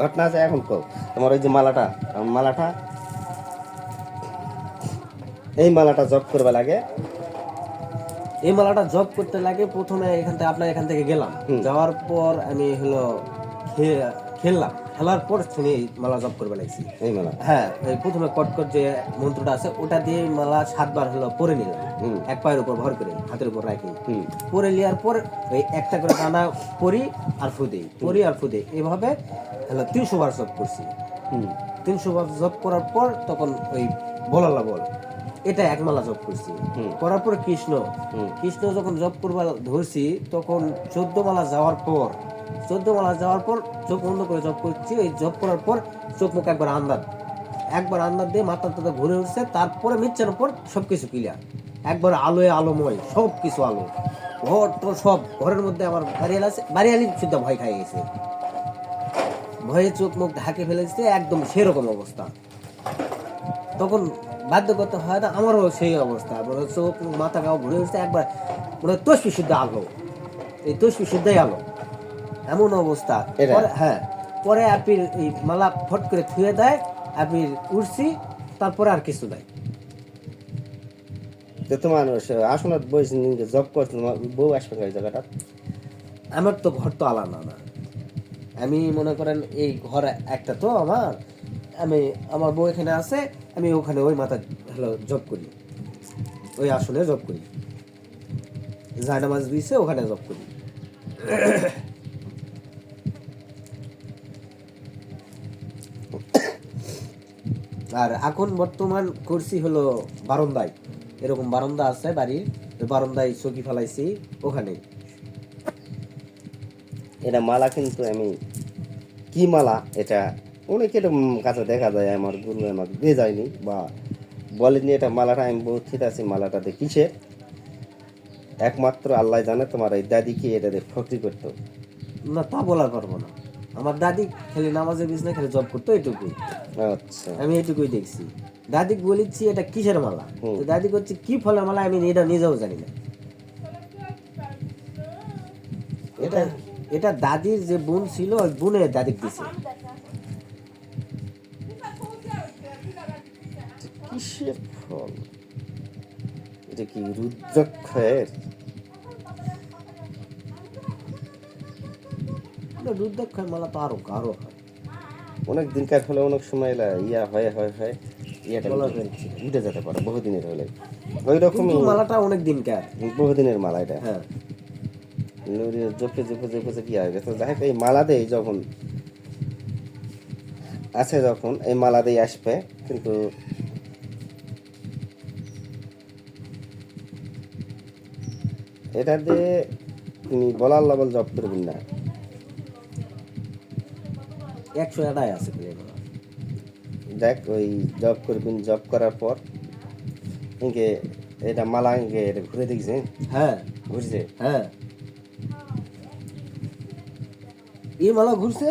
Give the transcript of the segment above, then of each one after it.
ঘটনা আছে এখন কো তোমার ওই যে মালাটা মালাটা? এই মালাটা জব করবে লাগে। এই মালাটা জব করতে লাগে প্রথমে এখান থেকে আপনার এখান থেকে গেলাম। যাওয়ার পর আমি হলো খেললাম। খেলার পর শুনি এই মালা জব করবে লাগছি এই মালা? হ্যাঁ ওই প্রথমে কটকট যে মন্ত্রটা আছে ওটা দিয়ে মালা সাতবার হলো পরে নিলাম। এক পায়ের উপর ভর করে হাতের উপর রাখি। পরে নেওয়ার পর ওই একটা করে দানা পরি আর ফু দিই পরি আর ফু দিই। এভাবে হলো তিনশো বার জব করছি। হুম। তিনশো বার জব করার পর তখন ওই বলালা বল এটা এক মালা জব করছি। করার পর কৃষ্ণ কৃষ্ণ যখন জপ করবার ধরছি তখন চোদ্দ মালা যাওয়ার পর চোদ্দ মালা যাওয়ার পর চোখ বন্ধ করে জব করছি। ওই জব করার পর চোখ মুখ একবার আন্দাজ। একবার আন্দাজ দিয়ে মাথা টাথা ঘুরে উঠছে, তারপরে মিচ্ছার পর সবকিছু ক্লিয়ার একবার আলোয় আলোময় সব কিছু আলো। ঘর তো সব ঘরের মধ্যে আমার বাড়িয়াল আছে। বাড়িয়ালি শুদ্ধ ভয় খাই গেছে। ভয়ে চোখ মুখ ঢাকে ফেলেছে, একদম সেরকম অবস্থা। তখন বাধ্য করতে হয় না, আমারও সেই অবস্থা। চোখ মাথা গাও ঘুরে উঠছে, একবার মানে তসবি শুদ্ধ আলো। এই তসবি শুদ্ধই আলো। এমন অবস্থা? হ্যাঁ পরে আপনি এই মালা ফট করে থুয়ে দেয় আপনি উঠছি তারপরে আর কিছু নাই। তো তোমার আসনার বয়স জব করছ তোমার বউ আসবে ওই জায়গাটা? আমার তো ঘর তো আলাদা না। আমি মনে করেন এই ঘর একটা তো আমার আমি আমার বউ এখানে আছে আমি ওখানে ওই মাথা হলো জব করি। ওই আসনে জব করি। জায়নামাজ দিয়েছে ওখানে জব করি। আর এখন বর্তমান করছি হলো বারান্দায়। এরকম বারান্দা আছে বাড়ির বারান্দায় চকি ফেলাইছি ওখানে। এটা মালা কিন্তু আমি কি মালা? এটা অনেকের কাছে দেখা যায় আমার গুরু আমাকে দিয়ে যায়নি বা বলেনি এটা মালাটা আমি ঠিক আছে মালাটাতে কিসে? একমাত্র আল্লাহ জানে তোমার এই দাদিকে এটা দিয়ে ফক্রি করতো। না তা বলার পারব না। আমার দাদি খালি নামাজের বিছনা খালি জব করতো এটুকুই। আচ্ছা। আমি এটুকুই দেখছি। দাদি বলেছি এটা কিসের মালা? তো দাদি করছে কি ফলের মালা? আমি এটা নিজেও জানি না। এটা এটা দাদির যে বোন ছিল ওই বোনের দাদিক দিছে। কিসের ফল? এটা কি রুদ্রাক্ষর? অনেক দিনকার হলে অনেক সময় ইয়া হয় হয় হয় ইয়াটা উঠে- যেতে পারে বহুদিনের হলে। ওই রকমই মালাটা অনেক দিনকার বহুদিনের মালা এটা। হ্যাঁ। জপে জপে জপে জপে কি হয়ে গেছে। যাই এই মালা দেই যখন আছে যখন এই মালা দিয়ে আসবে কিন্তু এটা দিয়ে তুমি বলার লবল জব করবেন না। একশো এটাই আছে দেখ ওই জব করবেন জব করার পর ইনকে এটা মালা ইনকে এটা ঘুরে দেখছে হ্যাঁ। ঘুরছে? হ্যাঁ। এই মালা ঘুরছে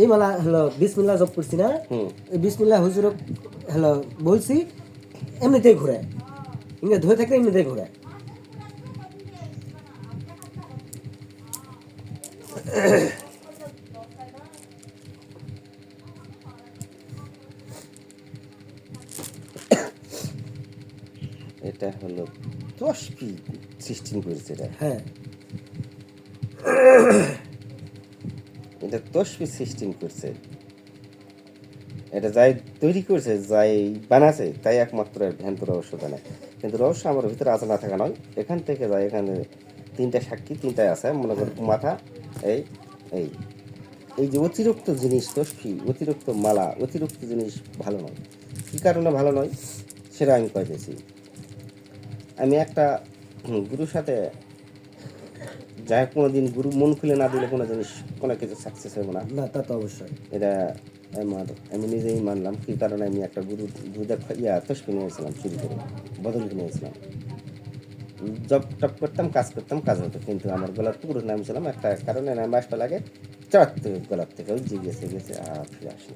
এই মালা হলো বিসমিল্লাহ জব করছি না। হুম। এই বিসমিল্লাহ হুজুর হলো বলছি এমনিতেই ঘুরে। ইংরে ধরে থাকলে এমনিতেই ঘুরে। এটা হলো দশ কি সিস্টেম করেছে এটা হ্যাঁ। এটা সিস্টেম করছে এটা যাই তৈরি করছে যাই বানাছে তাই একমাত্র ভ্যান্ত রহস্য কিন্তু রহস্য আমার ভিতরে আছে না থাকা নয়। এখান থেকে যাই এখানে তিনটা সাক্ষী তিনটায় আছে মনে করি মাথা এই এই। এই যে অতিরিক্ত জিনিস তসবি অতিরিক্ত মালা অতিরিক্ত জিনিস ভালো নয়। কী কারণে ভালো নয়? সেটা আমি কইতেছি। আমি একটা গুরুর সাথে যাই হোক কোনোদিন গুরু মন খুলে না দিলে কোনো জিনিস কোনো কিছু সাকসেস হবে না। না তা তো অবশ্যই। এটা আমার আমি নিজেই মানলাম কি কারণে আমি একটা গুরু গুরুদা ইয়া তসবি নিয়েছিলাম চুরি করে বদল কিনে নিয়েছিলাম। জব টপ করতাম কাজ করতাম কাজ হতো কিন্তু আমার গলার টুকরো নামছিলাম একটা কারণে নাম আসতে লাগে থেকে গলার থেকে ওই যে গেছে আর ফিরে আসে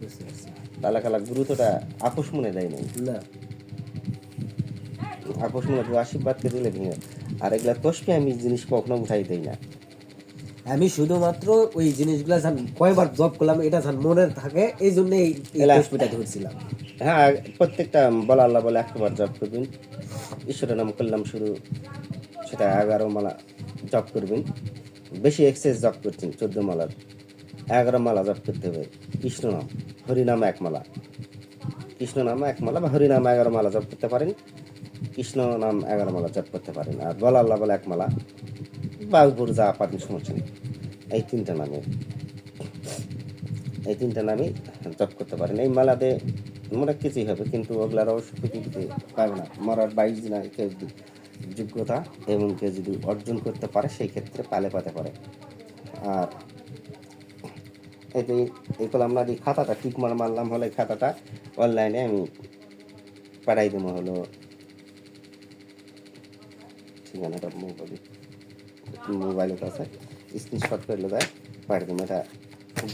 বুঝতে পারছি। তালা কালা গুরু তোটা আপোষ মনে দেয় নাই। না। দু আশীর্বাদকে দিলে ভেঙে আর এগুলা তসবি আমি জিনিস কখনো উঠাই দেই না। আমি শুধুমাত্র ওই জিনিসগুলো জান কয়বার জব করলাম এটা জান মনে থাকে এই জন্য এই তসবিটা ধরছিলাম। হ্যাঁ প্রত্যেকটা বলা আল্লাহ বলে একবার জপ করবেন। ঈশ্বরের নাম করলাম শুরু সেটা এগারো মালা জপ করবেন। বেশি এক্সেস জপ করছেন চোদ্দ মালার। এগারো মালা জপ করতে হবে। কৃষ্ণ নাম হরিনাম এক মালা। কৃষ্ণ নাম এক মালা বা হরিনাম এগারো মালা জপ করতে পারেন। কৃষ্ণ নাম এগারো মালা জপ করতে পারেন, আর বলা বলে এক মালা বা যা পারেন নেই এই তিনটা নামে, এই তিনটা নামই জপ করতে পারেন। এই মালাতে অনেক কিছুই হবে, কিন্তু ওগুলার অবশ্য পাবে না। মরার বাইশ দিন কেউ যোগ্যতা এবং কেউ যদি অর্জন করতে পারে, সেই ক্ষেত্রে পালে পাতে পারে। আর যে এই করলাম না এই খাতাটা টিক মার মারলাম হলে খাতাটা, অনলাইনে আমি পাঠাই দেবো হলো ঠিকানাটা মোবাইল মোবাইলের কাছে স্ক্রিনশট করলে দেয় পাঠিয়ে দেবো এটা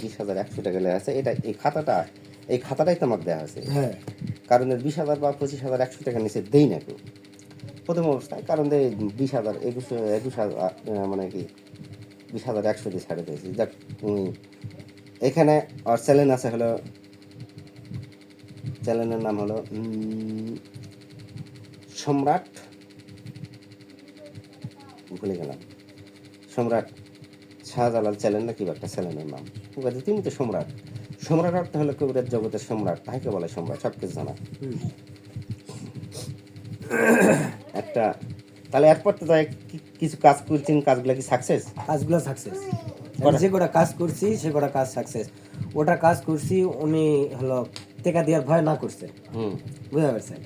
বিশ হাজার একশো টাকা লেগে আছে। এটা এই খাতাটা এই খাতাটাই তো আমাকে দেওয়া হয়েছে হ্যাঁ। কারণ এর বিশ হাজার বা পঁচিশ হাজার একশো টাকা নিচে দেই না কেউ। প্রথম অবস্থায় কারণ বিশ হাজার একুশ একুশ হাজার মানে কি বিশ হাজার একশো দিয়ে ছাড়ে দিয়েছি। যাক এখানে আর চ্যানেল আছে হলো চ্যানেলের নাম হলো সম্রাট ভুলে গেলাম। সম্রাট শাহজালাল চ্যানেল না কি একটা চ্যানেলের নাম? উপাধি তিনি তো সম্রাট। সম্রাট অর্থ হলো কবিরাজ জগতের সম্রাট তাকে বলে সম্রাট সব কিছু জানা। একটা তাহলে এরপর তো তাই কিছু কাজ করছেন কাজগুলো কি সাকসেস কাজগুলো সাকসেস যে কটা কাজ করছি সে কটা কাজ সাকসেস ওটা কাজ করছি উনি হলো টেকা দেওয়ার ভয় না করছে। হুম। বুঝতে পারছেন?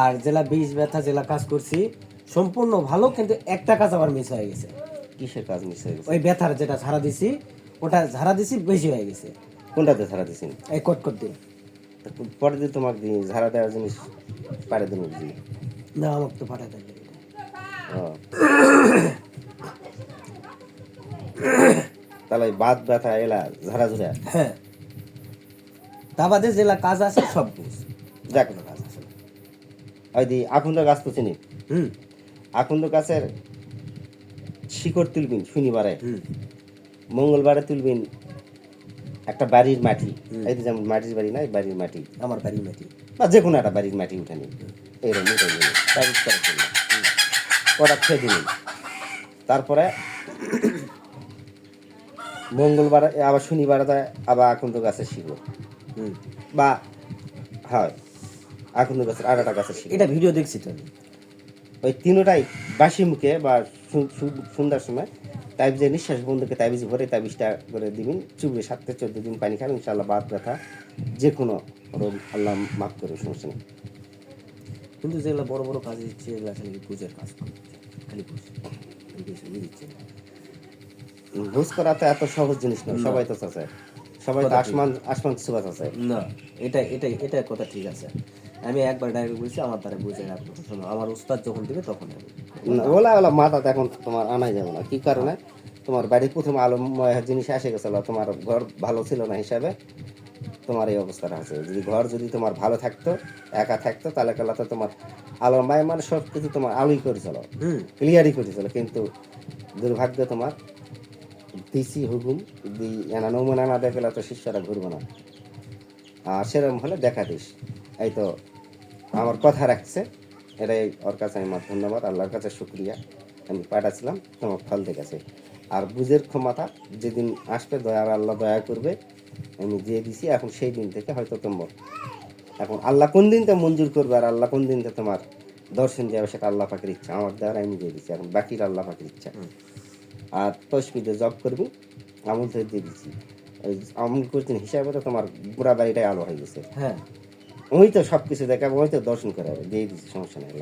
আর জেলা বিষ ব্যথা জেলা কাজ করছি সম্পূর্ণ ভালো কিন্তু একটা কাজ আবার মিস হয়ে গেছে। কিসের কাজ মিস হয়ে গেছে? ওই ব্যথার যেটা ঝাড়া দিছি ওটা ঝাড়া দিছি বেশি হয়ে গেছে। কোনটাতে ঝাড়া দিয়েছেন এই কটকট দিন পরে দিয়ে তোমাকে দিয়ে ঝাড়া দেওয়ার জিনিস পারে দেবো দিয়ে না আমাকে তো পাঠাতে। তাহলে বাদ ব্যথা এলা ঝাড়া ঝুড়া? হ্যাঁ। তা বাদে জেলা কাজ আছে সব বুঝ দেখ কোনো কাজ আছে। ওই দি আকুন্দ গাছ তো চিনি? হুম। আকুন্দ গাছের শিকড় তুলবেন শনিবারে। মঙ্গলবারে তুলবেন একটা বাড়ির মাটি। এই যেমন মাটির বাড়ি না বাড়ির মাটি। আমার বাড়ির মাটি। বা যে কোনো একটা বাড়ির মাটি উঠে নিন এইরকম উঠে নিন। কটা খেয়ে দিন তারপরে মঙ্গলবার আবার শনিবার আবার আকুন্দ গাছের শিকড় বা হয় আকুন্দ গাছের আর একটা গাছের শিকড়। এটা ভিডিও দেখছি তো আমি। ওই তিনোটাই বাসি মুখে বা সন্ধ্যার সময় তাবিজে নিঃশ্বাস বন্ধুকে তাবিজ ভরে তাবিজটা করে দিবেন। চুবড়ে সাত থেকে চোদ্দ দিন পানি খাবেন ইনশাল্লাহ বাদ ব্যথা যে কোনো রোগ আল্লাহ মাফ করে সমস্যা নেই। কিন্তু যেগুলো বড় বড় কাজ দিচ্ছে এগুলো খালি পুজোর কাজ খালি দিচ্ছে। ভোজ করা তো এত সহজ জিনিস নয় সবাই তো চাচ্ছে সবাই তো আসমান আসমান সুবাস আছে। না এটা এটা এটা কথা ঠিক আছে। আমি একবার ডাইরেক্ট বলছি আমার দ্বারা বুঝে রাখব শোনো আমার উস্তাদ যখন দিবে তখন আমি ওলা ওলা মাথাতে এখন তোমার আনাই যাবে না। কি কারণে? তোমার বাড়ির প্রথম আলোময় জিনিস এসে গেছিল তোমার ঘর ভালো ছিল না হিসাবে তোমার এই অবস্থাটা আছে। যদি ঘর যদি তোমার ভালো থাকতো একা থাকতো তাহলে কালা তো তোমার আলোময় মানে সব কিছু তোমার আলোই করেছিল হুম। ক্লিয়ারই করেছিল। কিন্তু দুর্ভাগ্য তোমার দিছি হুকুম দি এনা নমুনা না দেখলে তো শিষ্যরা ঘুরবে না। আর সেরকম হলে দেখা দিস। এই তো আমার কথা রাখছে। এটাই ওর কাছে আমার ধন্যবাদ আল্লাহর কাছে শুক্রিয়া। আমি পাঠাচ্ছিলাম তোমার ফল দেখেছে আর বুঝের ক্ষমতা যেদিন আসবে দয়া আল্লাহ দয়া করবে। আমি দিয়ে দিছি এখন সেই দিন থেকে হয়তো তোমার। এখন আল্লাহ কোন দিনটা মঞ্জুর করবে আর আল্লাহ কোন দিনটা তোমার দর্শন যাবে সেটা আল্লাহ পাকের ইচ্ছা। আমার দ্বারা আমি দিয়ে দিচ্ছি এখন বাকির আল্লাহ পাকের ইচ্ছা। আর তসমিতে জব করবি আমল ধরে দিয়ে দিচ্ছি ওই আমল করছেন হিসাবে তো তোমার পুরা বাড়িটাই আলো হয়ে গেছে। হ্যাঁ। ওই তো সব কিছু দেখাবো ওই তো দর্শন করাবে দিয়ে দিচ্ছি সমস্যা নেই